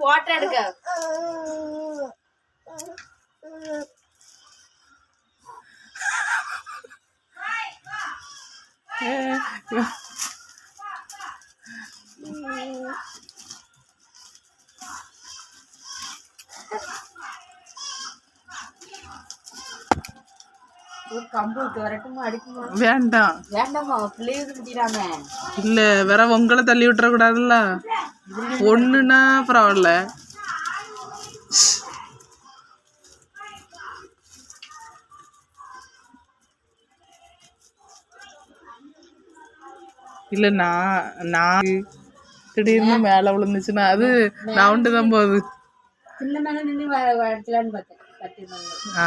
Photo എടുക്ക Yeah. வேண்டாம். இல்ல வேற உங்களை தள்ளி விட்டுற கூடாதுல்ல. ஒண்ணுன்னா பரவாயில்ல இல்ல. நான் நான் திடீர்னு மேல விழுந்துச்சுன்னா அது ரவுண்டு தான் போகுது. ஆ.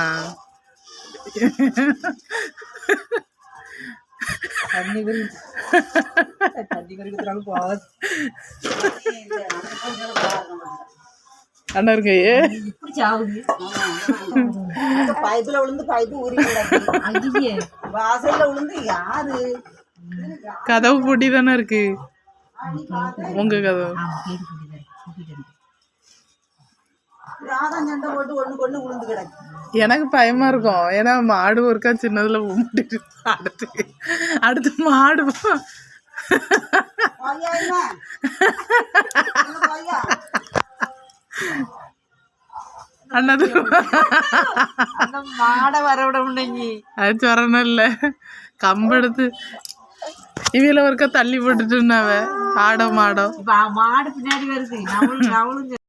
தண்ணி தண்ணி அண்ணா இருக்க பைப்புல விழுந்து பைப்பு ஊறி வாசல்ல விழுந்து யாரு கதவு பூட்டி தானே இருக்கு. உங்க கதவு. ராதா சண்டை போட்டு ஒண்ணு கொண்டு விழுந்து கிடக்கு. எனக்கு பயமா இருக்கும். ஏன்னா மாடு ஒருக்கா சின்னதுல முட்டிட்டு அடுத்து அடுத்து மாடு அண்ணது மாடை வர விட முடிஞ்சு அது சொரணம் இல்லை கம்பெடுத்து இவில ஒருக்கா தள்ளி போட்டுட்டுனாவ ஆடோ மாடோ. மாடு பின்னாடி வருது.